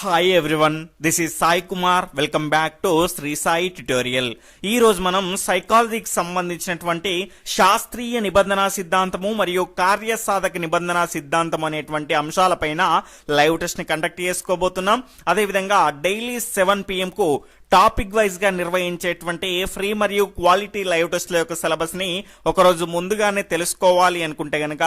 Hi everyone this is Sai Kumar welcome back to Shri Sai tutorial ఈ రోజు మనం సైకాలజీకి సంబంధించినటువంటి శాస్త్రీయ నిబంధన సిద్ధాంతము మరియు కార్యసాధక నిబంధన సిద్ధాంతం అనేటువంటి అంశాలపైన లైవ్ టెస్ట్ని కండక్ట్ చేసుకోబోతున్నాం. అదేవిధంగా డైలీ సెవెన్ పిఎం కు టాపిక్ వైజ్గా నిర్వహించేటువంటి ఫ్రీ మరియు క్వాలిటీ లైవ్ టెస్ట్ల యొక్క సిలబస్ని ఒకరోజు ముందుగానే తెలుసుకోవాలి అనుకుంటే గనక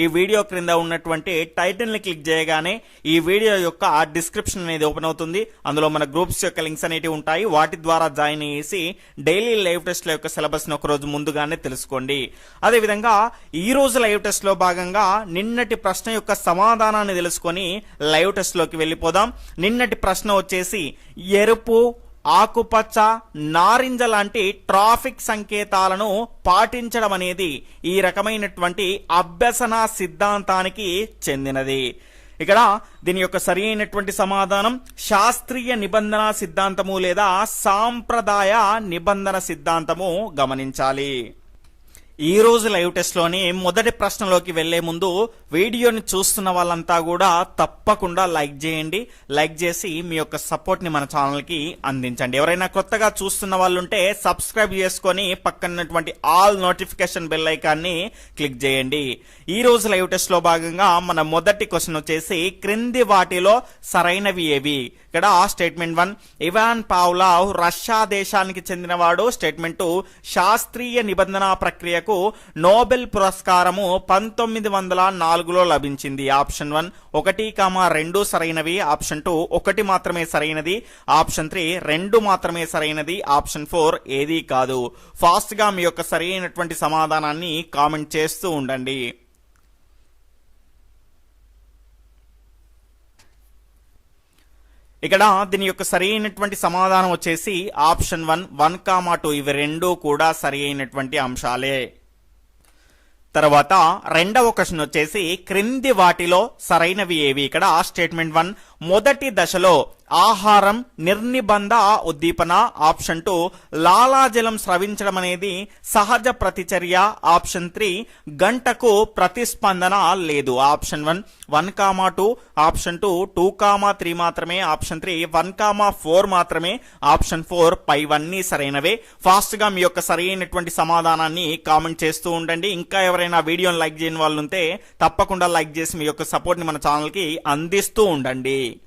ఈ వీడియో క్రింద ఉన్నటువంటి టైటిల్ని క్లిక్ చేయగానే ఈ వీడియో యొక్క డిస్క్రిప్షన్ అనేది ఓపెన్ అవుతుంది. అందులో మన గ్రూప్స్ యొక్క లింక్స్ అనేవి ఉంటాయి. వాటి ద్వారా జాయిన్ చేసి డైలీ లైవ్ టెస్ట్ల యొక్క సిలబస్ని ఒకరోజు ముందుగానే తెలుసుకోండి. అదేవిధంగా ఈ రోజు లైవ్ టెస్ట్లో భాగంగా నిన్నటి ప్రశ్న యొక్క సమాధానాన్ని తెలుసుకొని లైవ్ టెస్ట్లోకి వెళ్ళిపోదాం. నిన్నటి ప్రశ్న వచ్చేసి ఎరుపు ఆకుపచ్చ నారింజ లాంటి ట్రాఫిక్ సంకేతాలను పాటించడం అనేది ఈ రకమైనటువంటి అభ్యసన సిద్ధాంతానికి చెందినది. ఇక్కడ దీని యొక్క సరి అయినటువంటి సమాధానం శాస్త్రీయ నిబంధన సిద్ధాంతము లేదా సాంప్రదాయ నిబంధన సిద్ధాంతము గమనించాలి. ఈ రోజు లైవ్ టెస్ట్లోని మొదటి ప్రశ్నలోకి వెళ్ళే ముందు వీడియోని చూస్తున్న వాళ్ళంతా కూడా తప్పకుండా లైక్ చేయండి. లైక్ చేసి మీ యొక్క సపోర్ట్ని మన ఛానల్కి అందించండి. ఎవరైనా కొత్తగా చూస్తున్న వాళ్ళు ఉంటే సబ్స్క్రైబ్ చేసుకొని పక్కనటువంటి ఆల్ నోటిఫికేషన్ బెల్ ఐకాన్ని క్లిక్ చేయండి. ఈ రోజు లైవ్ టెస్ట్లో భాగంగా మన మొదటి క్వశ్చన్ వచ్చేసి క్రింది వాటిలో సరైనవి ఏవి? ఇక్కడ statement one Ivan Pavlov Russia దేశానికి చెందినవాడు. స్టేట్మెంట్ టూ శాస్త్రీయ నిబంధన ప్రక్రియ ప్రక్రియకు నోబెల్ పురస్కారము పంతొమ్మిది వందల నాలుగులో లభించింది. ఆప్షన్ వన్ ఒకటి కామా రెండు సరైనవి. ఆప్షన్ టూ ఒకటి మాత్రమే సరైనది. ఆప్షన్ త్రీ రెండు మాత్రమే సరైనది. ఆప్షన్ ఫోర్ ఏదీ కాదు. ఫాస్ట్గా మీ యొక్క సరైనటువంటి సమాధానాన్ని కామెంట్ చేస్తూ ఉండండి. ఇక్కడ దీని యొక్క సరి అయినటువంటి సమాధానం వచ్చేసి option one one comma two ఇవి రెండు కూడా సరి అయినటువంటి అంశాలే. తర్వాత రెండవ క్వశ్చన్ వచ్చేసి క్రింది వాటిలో సరైనవి ఏవి? ఇక్కడ స్టేట్మెంట్ వన్ మొదటి దశలో ఆహారం నిర్నిబంధ ఉద్దీపన ఆప్షన్ టూ లాలాజలం స్రవించడం అనేది సహజ ప్రతిచర్య ఆప్షన్ త్రీ గంటకు ప్రతిస్పందన లేదు. Option one one comma two option two two comma three మాత్రమే option three one comma four మాత్రమే ఆప్షన్ ఫోర్ పైవన్నీ సరైనవే. ఫాస్ట్గా మీ యొక్క సరైనటువంటి సమాధానాన్ని కామెంట్ చేస్తూ ఉండండి. ఇంకా ఎవరైనా వీడియోని లైక్ చేయని వాళ్ళు ఉంటే తప్పకుండా లైక్ చేసి మీ యొక్క సపోర్ట్ని మన ఛానల్కి అందిస్తూ ఉండండి.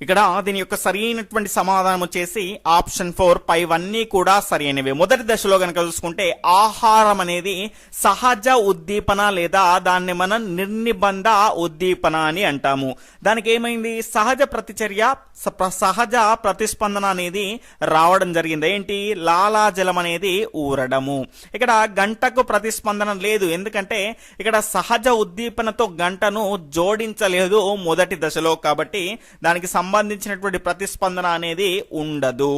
ఇక్కడ దీని యొక్క సరైనటువంటి సమాధానం వచ్చేసి ఆప్షన్ ఫోర్ పైవన్నీ కూడా సరైనవి. మొదటి దశలో కనుక చూసుకుంటే ఆహారం అనేది సహజ ఉద్దీపన లేదా దాన్ని మనం నిర్నిబంధ ఉద్దీపన అని అంటాము. దానికి ఏమైంది? సహజ ప్రతిచర్య స- ప్ర- సహజ ప్రతిస్పందన అనేది రావడం జరిగింది. ఏంటి? లాలాజలం అనేది ఊరడము. ఇక్కడ గంటకు ప్రతిస్పందన లేదు. ఎందుకంటే ఇక్కడ సహజ ఉద్దీపనతో గంటను జోడించలేదు మొదటి దశలో. కాబట్టి దానికి సంబంధించినటువంటి ప్రతిస్పందన అనేది ఉండదు.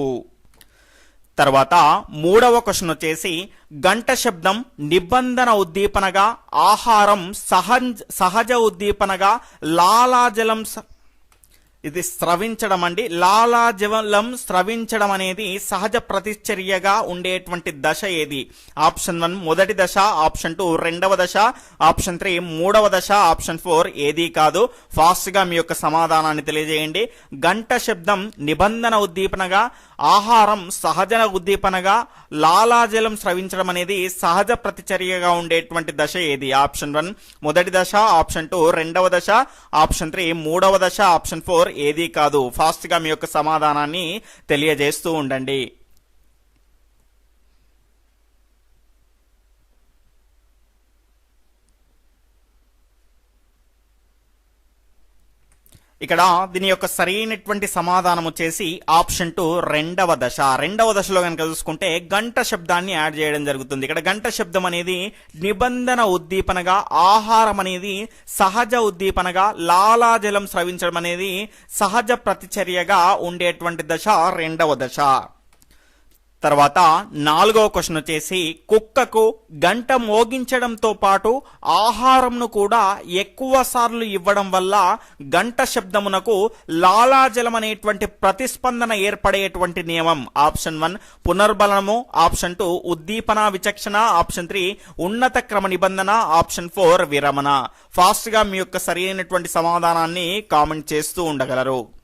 తర్వాత మూడవ క్వశ్చన్ వచ్చేసి గంట శబ్దం నిబంధన ఉద్దీపనగా ఆహారం సహజ సహజ ఉద్దీపనగా లాలాజలం ఇది స్రవించడం అండి లాలాజలం స్రవించడం అనేది సహజ ప్రతిచర్యగా ఉండేటువంటి దశ ఏది? ఆప్షన్ వన్ మొదటి దశ ఆప్షన్ టూ రెండవ దశ ఆప్షన్ త్రీ మూడవ దశ ఆప్షన్ ఫోర్ ఏది కాదు. ఫాస్ట్గా మీ యొక్క సమాధానాన్ని తెలియజేయండి. గంట శబ్దం నిబంధన ఉద్దీపనగా ఆహారం సహజ ఉద్దీపనగా లాలాజలం స్రవించడం అనేది సహజ ప్రతిచర్యగా ఉండేటువంటి దశ ఏది? ఆప్షన్ వన్ మొదటి దశ ఆప్షన్ టూ రెండవ దశ ఆప్షన్ త్రీ మూడవ దశ ఆప్షన్ ఫోర్ ఏది కాదు. ఫాస్ట్గా మీ యొక్క సమాధానాన్ని తెలియజేస్తూ ఉండండి. ఇక్కడ దీని యొక్క సరైనటువంటి సమాధానం వచ్చేసి ఆప్షన్ టు రెండవ దశ. రెండవ దశలో కనుక చూసుకుంటే గంట శబ్దాన్ని యాడ్ చేయడం జరుగుతుంది. ఇక్కడ గంట శబ్దం అనేది నిబంధన ఉద్దీపనగా ఆహారం అనేది సహజ ఉద్దీపనగా లాలాజలం స్రవించడం అనేది సహజ ప్రతిచర్యగా ఉండేటువంటి దశ రెండవ దశ. తర్వాత నాలుగవ క్వశ్చన్ వచ్చేసి కుక్కకు గంట మోగించడంతో పాటు ఆహారంను కూడా ఎక్కువ సార్లు ఇవ్వడం వల్ల గంట శబ్దమునకు లాలాజలం అనేటువంటి ప్రతిస్పందన ఏర్పడేటువంటి నియమం. ఆప్షన్ వన్ పునర్బలనము. ఆప్షన్ టూ ఉద్దీపన విచక్షణ. ఆప్షన్ త్రీ ఉన్నత క్రమ నిబంధన. ఆప్షన్ ఫోర్ విరమణ. ఫాస్ట్గా మీ యొక్క సరైనటువంటి సమాధానాన్ని కామెంట్ చేస్తూ ఉండగలరు.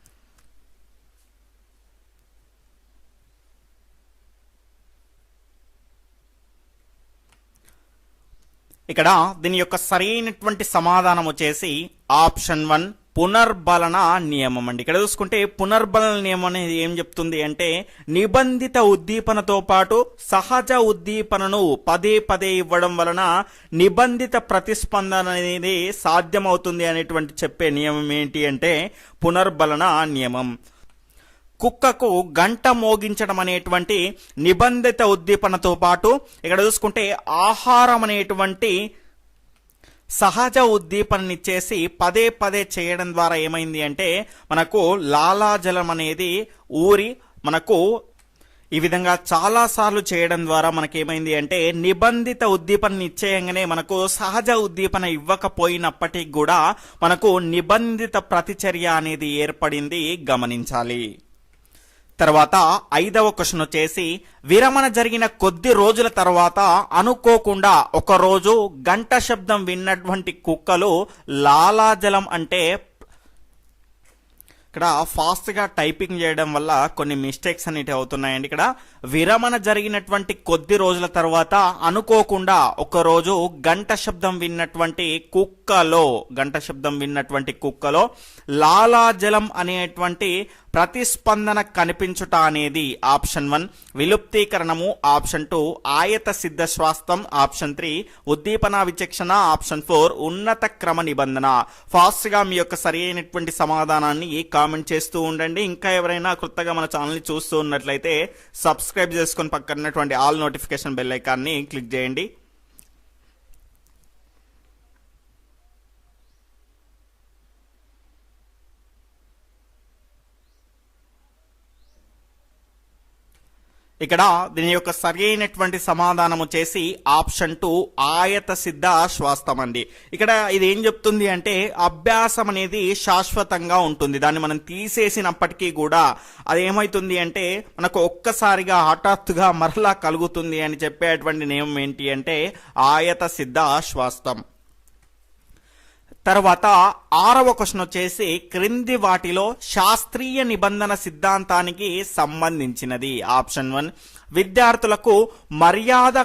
ఇక్కడ దీని యొక్క సరైనటువంటి సమాధానం వచ్చేసి ఆప్షన్ వన్ పునర్బలన నియమం అండి. ఇక్కడ చూసుకుంటే పునర్బలన నియమం అనేది ఏం చెప్తుంది అంటే నిబంధిత ఉద్దీపనతో పాటు సహజ ఉద్దీపనను పదే పదే ఇవ్వడం వలన నిబంధిత ప్రతిస్పందన అనేది సాధ్యమవుతుంది అనేటువంటి చెప్పే నియమం ఏంటి అంటే పునర్బలన నియమం. కుక్కకు గంట మోగించడం అనేటువంటి నిబంధిత ఉద్దీపనతో పాటు ఇక్కడ చూసుకుంటే ఆహారం అనేటువంటి సహజ ఉద్దీపననిచ్చేసి పదే పదే చేయడం ద్వారా ఏమైంది అంటే మనకు లాలాజలం అనేది ఊరి మనకు ఈ విధంగా చాలాసార్లు చేయడం ద్వారా మనకేమైంది అంటే నిబంధిత ఉద్దీపన ఇచ్చేయంగానే మనకు సహజ ఉద్దీపన ఇవ్వకపోయినప్పటికీ కూడా మనకు నిబంధిత ప్రతిచర్య అనేది ఏర్పడింది గమనించాలి. తర్వాత ఐదవ క్వశ్చన్ వచ్చేసి విరమణ జరిగిన కొద్ది రోజుల తర్వాత అనుకోకుండా ఒక రోజు గంట శబ్దం విన్నటువంటి కుక్కలు లాలాజలం అంటే ఇక్కడ ఫాస్ట్గా టైపింగ్ చేయడం వల్ల కొన్ని మిస్టేక్స్ అనేవి అవుతున్నాయండి. ఇక్కడ విరమణ జరిగినటువంటి కొద్ది రోజుల తర్వాత అనుకోకుండా ఒకరోజు గంట శబ్దం విన్నటువంటి కుక్కలో గంట శబ్దం విన్నటువంటి కుక్కలో లాలాజలం అనేటువంటి ప్రతిస్పందన కనిపించుట అనేది ఆప్షన్ వన్. విలుప్తీకరణము ఆప్షన్ టూ. ఆయత సిద్ధ స్వాస్థం ఆప్షన్ త్రీ. ఉద్దీపన విచక్షణ ఆప్షన్ ఫోర్. ఉన్నత క్రమ నిబంధన. ఫాస్ట్గా మీ యొక్క సరి అయినటువంటి సమాధానాన్ని కామెంట్ చేస్తూ ఉండండి. ఇంకా ఎవరైనా కొత్తగా మన ఛానల్ని చూస్తూ ఉన్నట్లయితే సబ్స్క్రైబ్ చేసుకుని పక్కనటువంటి ఆల్ నోటిఫికేషన్ బెల్ ఐకాన్ని క్లిక్ చేయండి. ఇక్కడ దీని యొక్క సరైనటువంటి సమాధానము చేసి ఆప్షన్ టూ ఆయత సిద్ధ శ్వాస్తం అండి. ఇక్కడ ఇది ఏం చెప్తుంది అంటే అభ్యాసం అనేది శాశ్వతంగా ఉంటుంది. దాన్ని మనం తీసేసినప్పటికీ కూడా అది ఏమవుతుంది అంటే మనకు ఒక్కసారిగా హఠాత్తుగా మరలా కలుగుతుంది అని చెప్పేటువంటి నియమం ఏంటి అంటే ఆయత సిద్ధ శ్వాస్తం తర్వాత ఆరవ క్వశ్చన్ వచ్చేసి క్రింది వాటిలో శాస్త్రీయ నిబంధన సిద్ధాంతానికి సంబంధించినది. ఆప్షన్ వన్ విద్యార్థులకు మర్యాద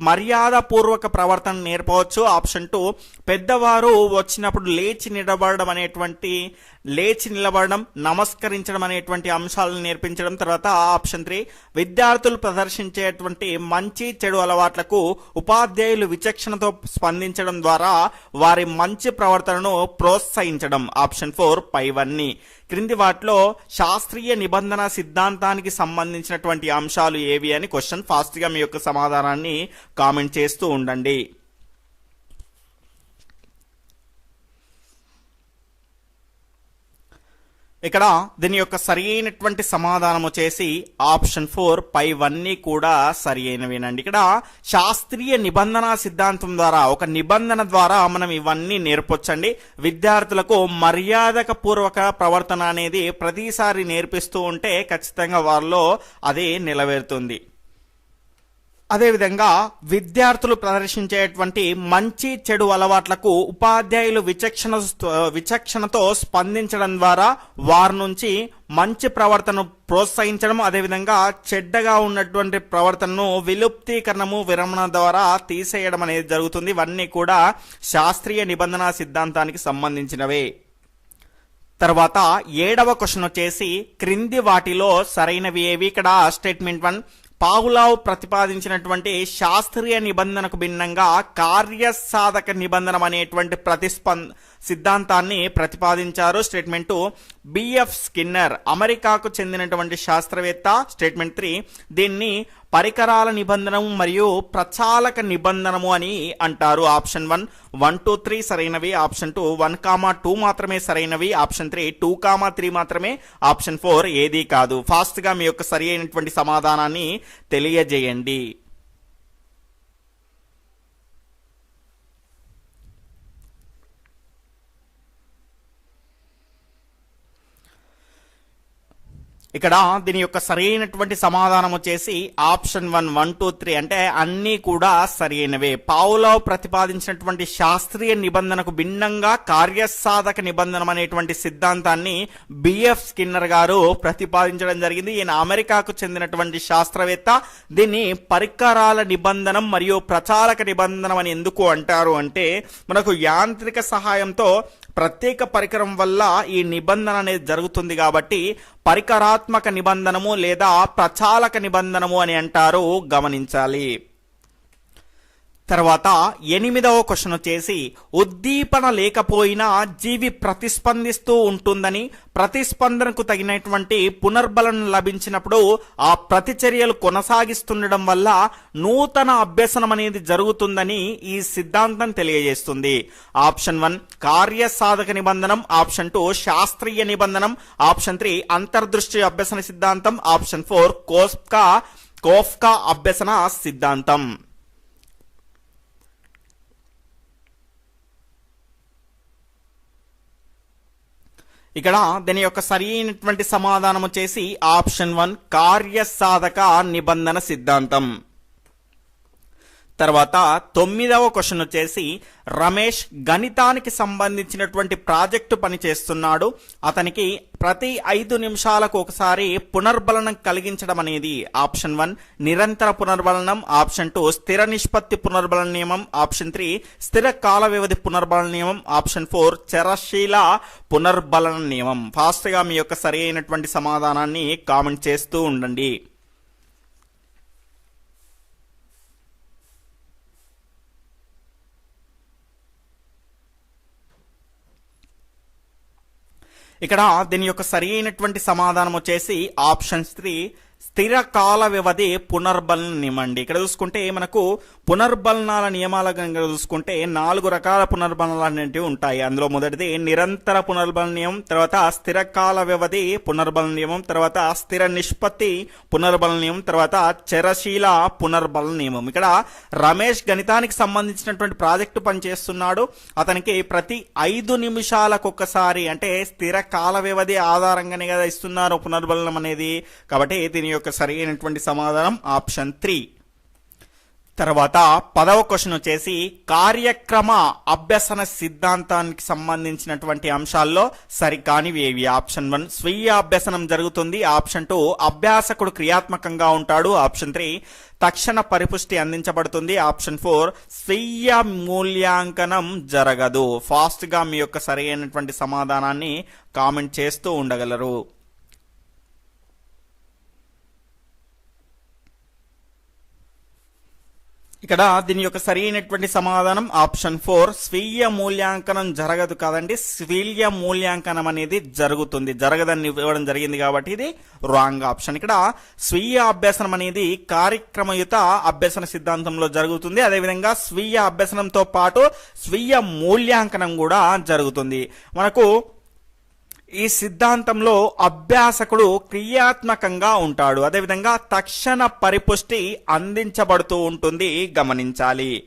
మర్యాదపూర్వక ప్రవర్తన నేర్పవచ్చు. ఆప్షన్ టూ పెద్దవారు వచ్చినప్పుడు లేచి నిలబడడం అనేటువంటి లేచి నిలబడడం నమస్కరించడం అనేటువంటి అంశాలను నేర్పించడం. తర్వాత ఆప్షన్ త్రీ విద్యార్థులు ప్రదర్శించేటువంటి మంచి చెడు అలవాట్లకు ఉపాధ్యాయులు విచక్షణతో స్పందించడం ద్వారా వారి మంచి ప్రవర్తనను ప్రోత్సహించడం. ఆప్షన్ ఫోర్ పైవన్నీ. క్రింది వాటిలో శాస్త్రీయ నిబంధన సిద్ధాంతానికి సంబంధించినటువంటి అంశాలు ఏవి? అని క్వశ్చన్ ఫాస్ట్గా మీ యొక్క సమాధానాన్ని కామెంట్ చేస్తూ ఉండండి. ఇక్కడ దీని యొక్క సరి అయినటువంటి సమాధానం వచ్చేసి ఆప్షన్ ఫోర్ పైవన్నీ కూడా సరి ఇక్కడ శాస్త్రీయ నిబంధన సిద్ధాంతం ద్వారా ఒక నిబంధన ద్వారా మనం ఇవన్నీ నేర్పొచ్చండి. విద్యార్థులకు మర్యాదక పూర్వక ప్రవర్తన అనేది ప్రతిసారి నేర్పిస్తూ ఉంటే ఖచ్చితంగా వారిలో అది నిలవేరుతుంది. అదేవిధంగా విద్యార్థులు ప్రదర్శించేటువంటి మంచి చెడు అలవాట్లకు ఉపాధ్యాయులు విచక్షణ విచక్షణతో స్పందించడం ద్వారా వారి నుంచి మంచి ప్రవర్తనను ప్రోత్సహించడం అదేవిధంగా చెడ్డగా ఉన్నటువంటి ప్రవర్తనను విలుప్తీకరణము విరమణ ద్వారా తీసేయడం అనేది జరుగుతుంది. ఇవన్నీ కూడా శాస్త్రీయ నిబంధన సిద్ధాంతానికి సంబంధించినవే. తర్వాత ఏడవ క్వశ్చన్ వచ్చేసి క్రింది వాటిలో సరైనవి ఏవి? ఇక్కడ స్టేట్మెంట్ వన్ పావులావు ప్రతిపాదించినటువంటి శాస్త్రీయ నిబంధనకు భిన్నంగా కార్యసాధక నిబంధన అనేటువంటి ప్రతిస్పంద సిద్ధాంతాన్ని ప్రతిపాదించారు. Statement B F Skinner. అమెరికాకు చెందినటువంటి శాస్త్రవేత్త. Statement three. దీన్ని పరికరాల నిబంధనము మరియు ప్రచాలక నిబంధనము అని అంటారు. Option one one two three సరైనవి. Option two one comma two మాత్రమే సరైనవి. Option three two comma three మాత్రమే. ఆప్షన్ ఫోర్ ఏదీ కాదు. ఫాస్ట్గా మీ యొక్క సరి అయినటువంటి సమాధానాన్ని తెలియజేయండి. ఇక్కడ దీని యొక్క సరైనటువంటి సమాధానం వచ్చేసి option one one two three. అంటే అన్నీ కూడా సరైనవే. పావులో ప్రతిపాదించినటువంటి శాస్త్రీయ నిబంధనకు భిన్నంగా కార్యసాధక నిబంధన అనేటువంటి సిద్ధాంతాన్ని బిఎఫ్ స్కిన్నర్ గారు ప్రతిపాదించడం జరిగింది. ఈయన అమెరికాకు చెందినటువంటి శాస్త్రవేత్త. దీన్ని పరికరాల నిబంధనం మరియు ప్రచారక నిబంధనం అని ఎందుకు అంటారు అంటే మనకు యాంత్రిక సహాయంతో ప్రత్యేక పరికరం వల్ల ఈ నిబంధన అనేది జరుగుతుంది కాబట్టి పరికరాత్మక నిబంధనము లేదా ప్రచాలక నిబంధనము అని అంటారు గమనించాలి. తర్వాత ఎనిమిదవ క్వశ్చన్ వచ్చేసి ఉద్దీపన లేకపోయినా జీవి ప్రతిస్పందిస్తూ ఉంటుందని ప్రతిస్పందనకు తగినటువంటి పునర్బలం లభించినప్పుడు ఆ ప్రతిచర్యలు కొనసాగిస్తుండడం వల్ల నూతన అభ్యసనం అనేది జరుగుతుందని ఈ సిద్ధాంతం తెలియజేస్తుంది. ఆప్షన్ వన్ కార్యసాధక నిబంధనం. ఆప్షన్ టూ శాస్త్రీయ నిబంధనం. ఆప్షన్ త్రీ అంతర్దృష్టి అభ్యసన సిద్ధాంతం. ఆప్షన్ ఫోర్ కోస్కా కోఫ్కా అభ్యసన సిద్ధాంతం. ఇక్కడ దీని యొక్క సరైనటువంటి సమాధానం వచ్చేసి ఆప్షన్ వన్ కార్యసాధక నిబంధన సిద్ధాంతం. తర్వాత తొమ్మిదవ క్వశ్చన్ వచ్చేసి రమేష్ గణితానికి సంబంధించినటువంటి ప్రాజెక్టు పని చేస్తున్నాడు. అతనికి ప్రతి ఐదు నిమిషాలకు ఒకసారి పునర్బలనం కలిగించడం అనేది ఆప్షన్ వన్. నిరంతర పునర్బలనం ఆప్షన్ టూ స్థిర నిష్పత్తి పునర్బలన నియమం ఆప్షన్ త్రీ స్థిర కాల వ్యవధి పునర్బలన నియమం ఆప్షన్ ఫోర్ చరశీల పునర్బలన నియమం. ఫాస్ట్గా మీ యొక్క సరి అయినటువంటి సమాధానాన్ని కామెంట్ చేస్తూ ఉండండి. ఇక్కడ దీని యొక్క సరి అయినటువంటి సమాధానం వచ్చేసి ఆప్షన్ త్రీ స్థిర కాల వ్యవధి పునర్బలన నియమం అండి ఇక్కడ చూసుకుంటే మనకు పునర్బలనాల నియమాల కనుక చూసుకుంటే నాలుగు రకాల పునర్బలనాలు అనేవి ఉంటాయి. అందులో మొదటిది నిరంతర పునర్బలన నియమం తర్వాత స్థిర కాల వ్యవధి పునర్బలన నియమం తర్వాత స్థిర నిష్పత్తి పునర్బలన నియమం తర్వాత చరశీల పునర్బలన నియమం ఇక్కడ రమేష్ గణితానికి సంబంధించినటువంటి ప్రాజెక్టు పనిచేస్తున్నాడు. అతనికి ప్రతి ఐదు నిమిషాలకు ఒక్కసారి అంటే స్థిర కాల వ్యవధి ఆధారంగానే కదా ఇస్తున్నారు పునర్బలనం అనేది. కాబట్టి దీని యొక్క సరి అయినటువంటి సమాధానం ఆప్షన్ త్రీ. తర్వాత పదవ క్వశ్చన్ వచ్చేసి కార్యక్రమ అభ్యసన సిద్ధాంతానికి సంబంధించినటువంటి అంశాల్లో సరికానివి ఏవి? ఆప్షన్ వన్ స్వీయ అభ్యసనం జరుగుతుంది. ఆప్షన్ టూ అభ్యాసకుడు క్రియాత్మకంగా ఉంటాడు. ఆప్షన్ త్రీ తక్షణ పరిపుష్టి అందించబడుతుంది. ఆప్షన్ ఫోర్ స్వీయ మూల్యాంకనం జరగదు. ఫాస్ట్గా మీ యొక్క సరి అయినటువంటి సమాధానాన్ని కామెంట్ చేస్తూ ఉండగలరు. ఇక్కడ దీని యొక్క సరైనటువంటి సమాధానం ఆప్షన్ ఫోర్ స్వీయ మూల్యాంకనం జరగదు కాదండి. స్వీయ మూల్యాంకనం అనేది జరుగుతుంది. జరగదని ఇవ్వడం జరిగింది కాబట్టి ఇది రాంగ్ ఆప్షన్. ఇక్కడ స్వీయ అభ్యసనం అనేది కార్యక్రమయుత అభ్యసన సిద్ధాంతంలో జరుగుతుంది. అదేవిధంగా స్వీయ అభ్యసనంతో పాటు స్వీయ మూల్యాంకనం కూడా జరుగుతుంది. మనకు ఈ సిద్ధాంతంలో అభ్యాసకుడు క్రియాత్మకంగా ఉంటాడు. అదేవిధంగా తక్షణ పరిపుష్టి అందించబడుతూ ఉంటుంది. గమనించాలి.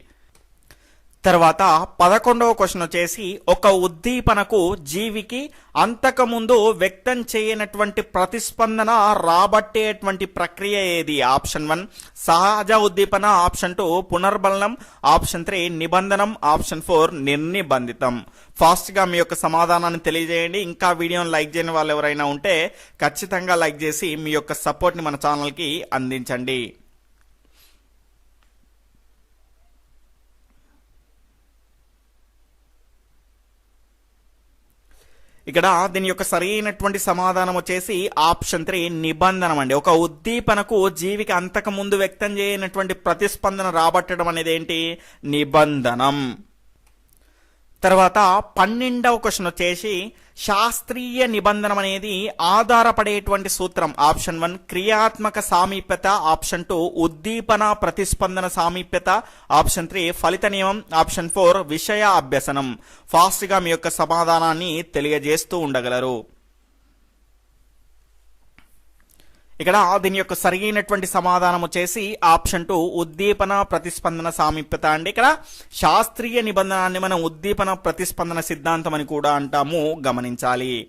తర్వాత పదకొండవ క్వశ్చన్ వచ్చేసి ఒక ఉద్దీపనకు జీవికి అంతకుముందు వ్యక్తం చేయనటువంటి ప్రతిస్పందన రాబట్టేటువంటి ప్రక్రియ ఏది? ఆప్షన్ వన్ సహజ ఉద్దీపన. ఆప్షన్ టూ పునర్బలనం. ఆప్షన్ త్రీ నిబంధనం. ఆప్షన్ ఫోర్ నిర్నిబంధితం. ఫాస్ట్గా మీ యొక్క సమాధానాన్ని తెలియజేయండి. ఇంకా వీడియోని లైక్ చేయని వాళ్ళు ఎవరైనా ఉంటే ఖచ్చితంగా లైక్ చేసి మీ యొక్క సపోర్ట్ని మన ఛానల్కి అందించండి. ఇక్కడ దీని యొక్క సరైనటువంటి సమాధానం వచ్చేసి ఆప్షన్ త్రీ నిబంధనం అండి. ఒక ఉద్దీపనకు జీవికి అంతకు ముందు వ్యక్తం చేయనటువంటి ప్రతిస్పందన రాబట్టడం అనేది ఏంటి? నిబంధనం. తర్వాత పన్నెండవ క్వశ్చన్ వచ్చేసి శాస్త్రీయ నిబంధనం అనేది ఆధారపడేటువంటి సూత్రం. ఆప్షన్ వన్ క్రియాత్మక సామీప్యత. ఆప్షన్ టూ ఉద్దీపన ప్రతిస్పందన సామీప్యత. ఆప్షన్ త్రీ ఫలిత నియమం. ఆప్షన్ ఫోర్ విషయ అభ్యసనం. ఫాస్ట్గా మీ యొక్క సమాధానాన్ని తెలియజేస్తూ ఉండగలరు. ఇక్కడ దీని యొక్క సరైనటువంటి సమాధానం వచ్చేసి ఆప్షన్ టూ ఉద్దీపన ప్రతిస్పందన సామీప్యత అండి. ఇక్కడ శాస్త్రీయ నిబంధనాన్ని మనం ఉద్దీపన ప్రతిస్పందన సిద్ధాంతం అని కూడా అంటాము. గమనించాలి.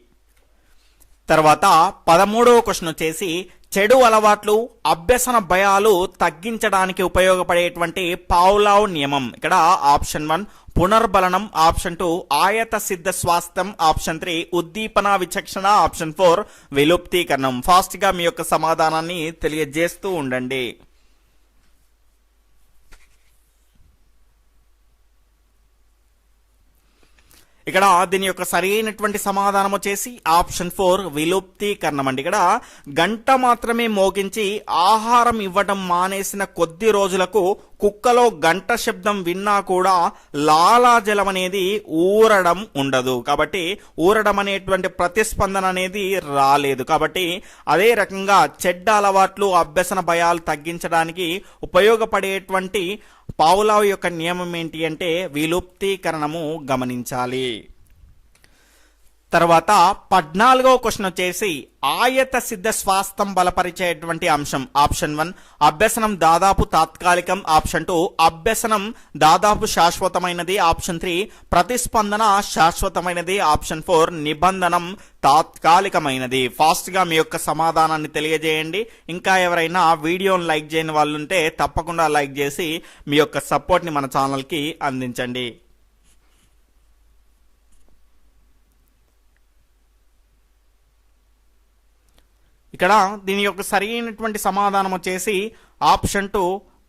తర్వాత పదమూడవ క్వశ్చన్ వచ్చేసి చెడు అలవాట్లు అభ్యసన భయాలు తగ్గించడానికి ఉపయోగపడేటువంటి పావులావ్ నియమం. ఇక్కడ ఆప్షన్ వన్ పునర్బలనం. ఆప్షన్ టూ ఆయత సిద్ధ స్వాస్థ్యం. ఆప్షన్ త్రీ ఉద్దీపన విచక్షణ. ఆప్షన్ ఫోర్ విలుప్తీకరణం. ఫాస్ట్గా మీ యొక్క సమాధానాన్ని తెలియజేస్తూ ఉండండి. ఇక్కడ దీని యొక్క సరైనటువంటి సమాధానం వచ్చేసి ఆప్షన్ ఫోర్ విలుప్తీకరణం అండి ఇక్కడ గంట మాత్రమే మోగించి ఆహారం ఇవ్వటం మానేసిన కొద్ది రోజులకు కుక్కలో గంట శబ్దం విన్నా కూడా లాలాజలం అనేది ఊరడం ఉండదు. కాబట్టి ఊరడం అనేటువంటి ప్రతిస్పందన అనేది రాలేదు. కాబట్టి అదే రకంగా చెడ్డ అలవాట్లు అభ్యసన భయాలు తగ్గించడానికి ఉపయోగపడేటువంటి పావులావు యొక్క నియమం ఏంటి అంటే విలుప్తీకరణము గమనించాలి. తర్వాత పద్నాలుగో క్వశ్చన్ వచ్చేసి ఆయత సిద్ధ స్వాస్థం బలపరిచేటువంటి అంశం. ఆప్షన్ వన్ అభ్యసనం దాదాపు తాత్కాలికం. ఆప్షన్ టూ అభ్యసనం దాదాపు శాశ్వతమైనది. ఆప్షన్ త్రీ ప్రతిస్పందన శాశ్వతమైనది. ఆప్షన్ ఫోర్ నిబంధనం తాత్కాలికమైనది. ఫాస్ట్గా మీ యొక్క సమాధానాన్ని తెలియజేయండి. ఇంకా ఎవరైనా వీడియోని లైక్ చేయని వాళ్ళు ఉంటే తప్పకుండా లైక్ చేసి మీ యొక్క సపోర్ట్ని మన ఛానల్కి అందించండి. ఇక్కడ దీని యొక్క సరైనటువంటి సమాధానం వచ్చేసి ఆప్షన్ టూ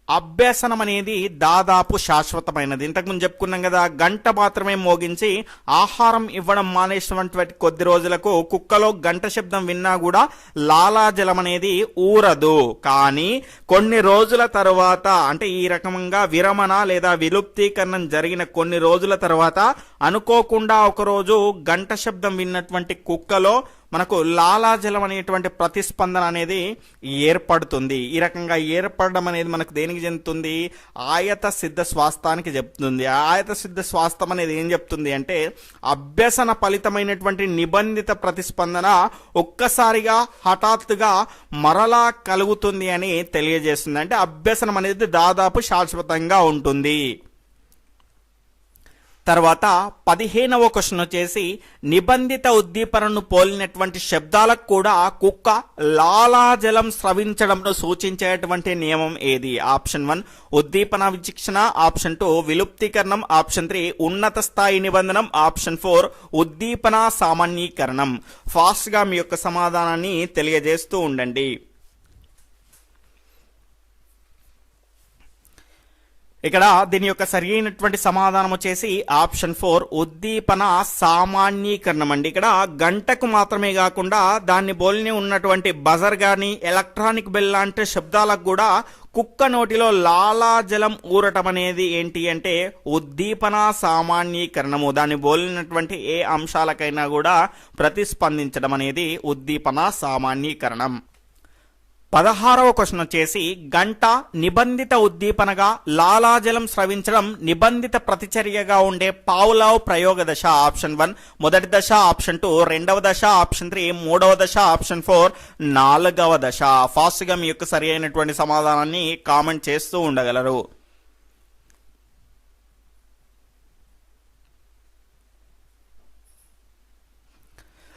అభ్యసనం అనేది దాదాపు శాశ్వతమైనది. ఇంతకుముందు చెప్పుకున్నాం కదా గంట మాత్రమే మోగించి ఆహారం ఇవ్వడం మానేసినటువంటి కొద్ది రోజులకు కుక్కలో గంట శబ్దం విన్నా కూడా లాలాజలం అనేది ఊరదు. కానీ కొన్ని రోజుల తర్వాత అంటే ఈ రకంగా విరమణ లేదా విలుప్తీకరణం జరిగిన కొన్ని రోజుల తర్వాత అనుకోకుండా ఒకరోజు గంట శబ్దం విన్నటువంటి కుక్కలో మనకు లాలాజలం అనేటువంటి ప్రతిస్పందన అనేది ఏర్పడుతుంది. ఈ రకంగా ఏర్పడడం అనేది మనకు దేనికి చెందుతుంది? ఆయత సిద్ధ స్వాస్థానికి చెప్తుంది. ఆయత సిద్ధ స్వాస్థం అనేది ఏం చెప్తుంది అంటే అభ్యసన ఫలితమైనటువంటి నిబంధిత ప్రతిస్పందన ఒక్కసారిగా హఠాత్తుగా మరలా కలుగుతుంది అని తెలియజేస్తుంది. అంటే అభ్యసనం అనేది దాదాపు శాశ్వతంగా ఉంటుంది. తర్వాత పదిహేనవ క్వశ్చన్ వచ్చేసి నిబంధిత ఉద్దీపనను పోలినటువంటి శబ్దాలకు కూడా కుక్క లాలాజలం స్రవించడంను సూచించేటువంటి నియమం ఏది? ఆప్షన్ వన్ ఉద్దీపన విచక్షణ. ఆప్షన్ టూ విలుప్తీకరణం. ఆప్షన్ త్రీ ఉన్నత స్థాయి నిబంధనం. ఆప్షన్ ఫోర్ ఉద్దీపన సామాన్యీకరణం. ఫాస్ట్గా మీ యొక్క సమాధానాన్ని తెలియజేస్తూ ఉండండి. ఇక్కడ దీని యొక్క సరి అయినటువంటి సమాధానం వచ్చేసి ఆప్షన్ ఫోర్ ఉద్దీపన సామాన్యీకరణం అండి. ఇక్కడ గంటకు మాత్రమే కాకుండా దాన్ని బోల్ని ఉన్నటువంటి బజర్ గాని ఎలక్ట్రానిక్ బెల్ లాంటి శబ్దాలకు కూడా కుక్క నోటిలో లాలాజలం ఊరటం అనేది ఏంటి అంటే ఉద్దీపన సామాన్యీకరణము. దాన్ని బోలినటువంటి ఏ అంశాలకైనా కూడా ప్రతిస్పందించడం అనేది ఉద్దీపన సామాన్యీకరణం. పదహారవ క్వశ్చన్ వచ్చేసి గంట నిబంధిత ఉద్దీపనగా లాలాజలం స్రవించడం నిబంధిత ప్రతిచర్యగా ఉండే పావులావ్ ప్రయోగ దశ ఆప్షన్ వన్ మొదటి దశ ఆప్షన్ టూ రెండవ దశ ఆప్షన్ త్రీ మూడవ దశ ఆప్షన్ ఫోర్ నాలుగవ దశ. ఫాస్ట్గా మీ యొక్క సరి అయినటువంటి సమాధానాన్ని కామెంట్ చేస్తూ ఉండగలరు.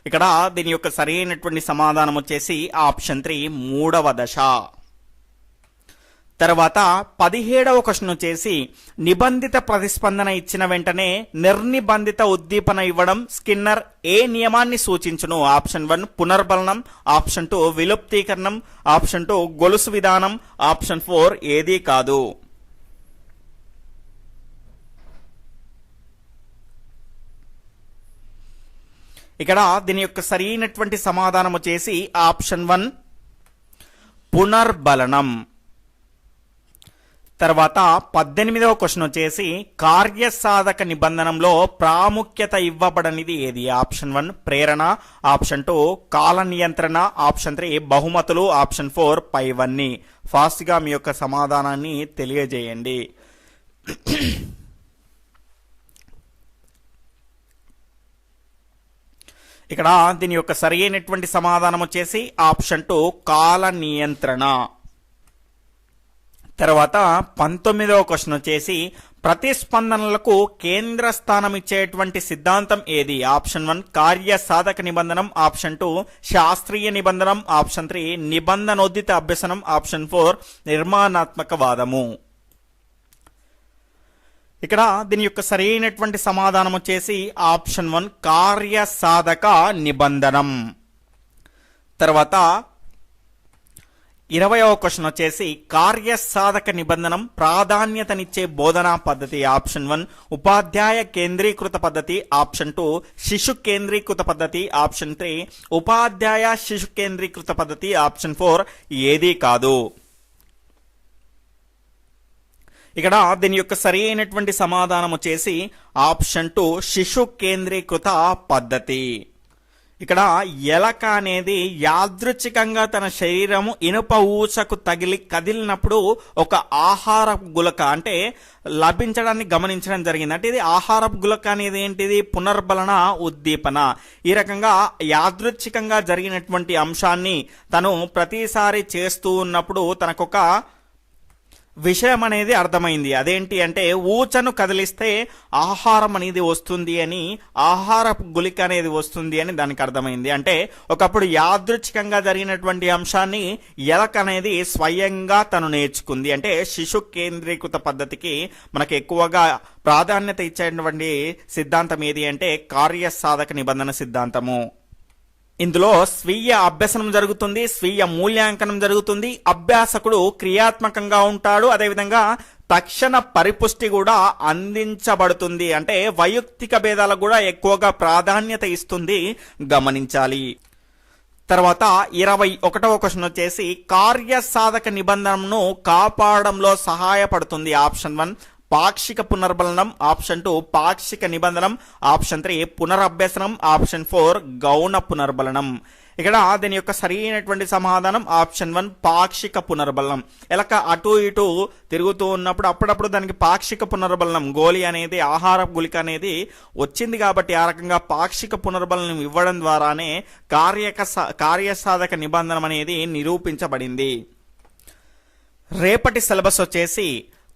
ఇక్కడ దీని యొక్క సరైనటువంటి సమాధానం వచ్చేసి ఆప్షన్ త్రీ మూడవ దశ. తర్వాత పదిహేడవ క్వశ్చన్ వచ్చేసి నిబంధిత ప్రతిస్పందన ఇచ్చిన వెంటనే నిర్నిబంధిత ఉద్దీపన ఇవ్వడం స్కిన్నర్ ఏ నియమాన్ని సూచించును? ఆప్షన్ వన్ పునర్బలనం. ఆప్షన్ టూ విలుప్తీకరణం. ఆప్షన్ టూ గొలుసు విధానం. ఆప్షన్ ఫోర్ ఏదీ కాదు. ఇక్కడ దీని యొక్క సరైనటువంటి సమాధానం వచ్చేసి ఆప్షన్ వన్ పునర్బలనం. తర్వాత పద్దెనిమిదవ క్వశ్చన్ వచ్చేసి కార్యసాధక నిబంధనంలో ప్రాముఖ్యత ఇవ్వబడనిది ఏది? ఆప్షన్ వన్ ప్రేరణ. ఆప్షన్ టూ కాల నియంత్రణ. ఆప్షన్ త్రీ బహుమతులు. ఆప్షన్ ఫోర్ పైవన్నీ. ఫాస్ట్గా మీ యొక్క సమాధానాన్ని తెలియజేయండి. ఇక్కడ దీని యొక్క సరైనటువంటి సమాధానం వచ్చేసి ఆప్షన్ టూ కాల నియంత్రణ. తర్వాత పంతొమ్మిదవ క్వశ్చన్ వచ్చేసి ప్రతిస్పందనలకు కేంద్ర స్థానం ఇచ్చేటువంటి సిద్ధాంతం ఏది? ఆప్షన్ వన్ కార్య సాధక నిబంధనం. ఆప్షన్ టూ శాస్త్రీయ నిబంధనం. ఆప్షన్ త్రీ నిబంధనోదిత అభ్యసనం. ఆప్షన్ ఫోర్ నిర్మాణాత్మక వాదము ఇక్కడ దీని యొక్క సరైనటువంటి సమాధానం వచ్చేసి ఆప్షన్ వన్ కార్య సాధక నిబంధనం. తర్వాత ఇరవయవ క్వశ్చన్ వచ్చేసి కార్యసాధక నిబంధనం ప్రాధాన్యతనిచ్చే బోధనా పద్ధతి ఆప్షన్ వన్ ఉపాధ్యాయ కేంద్రీకృత పద్ధతి ఆప్షన్ టూ శిశు కేంద్రీకృత పద్ధతి ఆప్షన్ త్రీ ఉపాధ్యాయ శిశు కేంద్రీకృత పద్ధతి ఆప్షన్ ఫోర్ ఏదీ కాదు. ఇక్కడ దీని యొక్క సరి అయినటువంటి సమాధానం వచ్చేసి ఆప్షన్ టూ శిశు కేంద్రీకృత పద్ధతి. ఇక్కడ ఎలక అనేది యాదృచ్ఛికంగా తన శరీరము ఇనుప ఊచకు తగిలి కదిలినప్పుడు ఒక ఆహార గులక అంటే లభించడాన్ని గమనించడం జరిగింది. అంటే ఇది ఆహారపు గులక అనేది ఏంటిది? పునర్బలన ఉద్దీపన. ఈ రకంగా యాదృచ్ఛికంగా జరిగినటువంటి అంశాన్ని తను ప్రతిసారి చేస్తూ ఉన్నప్పుడు తనకొక విషయం అనేది అర్థమైంది. అదేంటి అంటే ఊచను కదిలిస్తే ఆహారం అనేది వస్తుంది అని ఆహార గులిక అనేది వస్తుంది అని దానికి అర్థమైంది. అంటే ఒకప్పుడు యాదృచ్ఛికంగా జరిగినటువంటి అంశాన్ని ఎలక అనేది స్వయంగా తను నేర్చుకుంది. అంటే శిశు కేంద్రీకృత పద్ధతికి మనకు ఎక్కువగా ప్రాధాన్యత ఇచ్చేటువంటి సిద్ధాంతం ఏది అంటే కార్య సాధక నిబంధన సిద్ధాంతము. ఇందులో స్వీయ అభ్యసనం జరుగుతుంది స్వీయ మూల్యాంకనం జరుగుతుంది. అభ్యాసకుడు క్రియాత్మకంగా ఉంటాడు అదేవిధంగా తక్షణ పరిపుష్టి కూడా అందించబడుతుంది. అంటే వైయక్తిక భేదాలకు కూడా ఎక్కువగా ప్రాధాన్యత ఇస్తుంది. గమనించాలి. తర్వాత ఇరవై ఒకటవ క్వశ్చన్ వచ్చేసి కార్యసాధక నిబంధనను కాపాడంలో సహాయపడుతుంది. ఆప్షన్ వన్ పాక్షిక పునర్బలనం ఆప్షన్ టూ పాక్షిక నిబంధనం ఆప్షన్ త్రీ పునరభ్యసనం ఆప్షన్ ఫోర్ గౌణ పునర్బలనం. ఇక్కడ దీని యొక్క సరైనటువంటి సమాధానం ఆప్షన్ వన్ పాక్షిక పునర్బలనం. ఎలక అటు ఇటు తిరుగుతూ ఉన్నప్పుడు అప్పుడప్పుడు దానికి పాక్షిక పునర్బలనం గోలి అనేది ఆహార గులిక అనేది వచ్చింది కాబట్టి ఆ రకంగా పాక్షిక పునర్బలనం ఇవ్వడం ద్వారానే కార్యక కార్యసాధక నిబంధనం అనేది నిరూపించబడింది. రేపటి సిలబస్ వచ్చేసి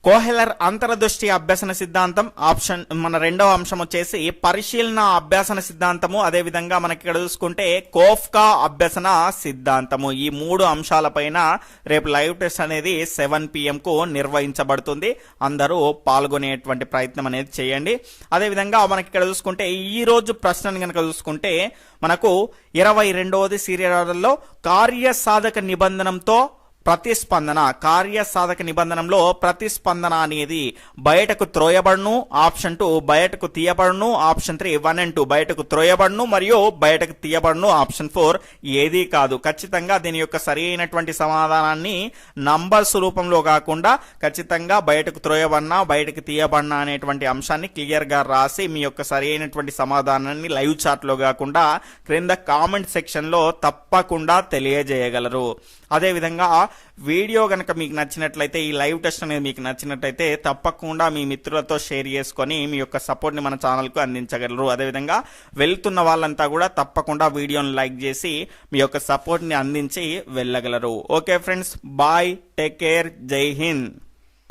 కోహెలర్ అంతర్దృష్టి అభ్యసన సిద్ధాంతం ఆప్షన్ మన రెండవ అంశం వచ్చేసి పరిశీలన అభ్యసన సిద్ధాంతము. అదేవిధంగా మనకి ఇక్కడ చూసుకుంటే కోఫ్కా అభ్యసన సిద్ధాంతము. ఈ మూడు అంశాలపైన రేపు లైవ్ టెస్ట్ అనేది సెవెన్ పిఎంకు నిర్వహించబడుతుంది. అందరూ పాల్గొనేటువంటి ప్రయత్నం అనేది చేయండి. అదేవిధంగా మనకి ఇక్కడ చూసుకుంటే ఈ రోజు ప్రశ్నను కనుక చూసుకుంటే మనకు ఇరవై రెండవది సీరియల్లో కార్యసాధక నిబంధనంతో ప్రతిస్పందన కార్యసాధక నిబంధనలో ప్రతిస్పందన అనేది బయటకు త్రోయబడును ఆప్షన్ టూ బయటకు తీయబడును option three one and two బయటకు త్రోయబడును మరియు బయటకు తీయబడును ఆప్షన్ ఫోర్ ఏది కాదు. ఖచ్చితంగా దీని యొక్క సరి అయినటువంటి సమాధానాన్ని నంబర్స్ రూపంలో కాకుండా ఖచ్చితంగా బయటకు త్రోయబడినా బయటకు తీయబడినా అనేటువంటి అంశాన్ని క్లియర్గా రాసి మీ యొక్క సరి అయినటువంటి సమాధానాన్ని లైవ్ చాట్లో కాకుండా క్రింద కామెంట్ సెక్షన్లో తప్పకుండా తెలియజేయగలరు. అదేవిధంగా వీడియో కనుక మీకు నచ్చినట్లయితే ఈ లైవ్ టెస్ట్ అనేది మీకు నచ్చినట్లయితే తప్పకుండా మీ మిత్రులతో షేర్ చేసుకొని మీ యొక్క సపోర్ట్ని మన ఛానల్కు అందించగలరు. అదేవిధంగా వెళ్తున్న వాళ్ళంతా కూడా తప్పకుండా వీడియోని లైక్ చేసి మీ యొక్క సపోర్ట్ని అందించి వెళ్ళగలరు. Okay friends bye take care Jai Hind.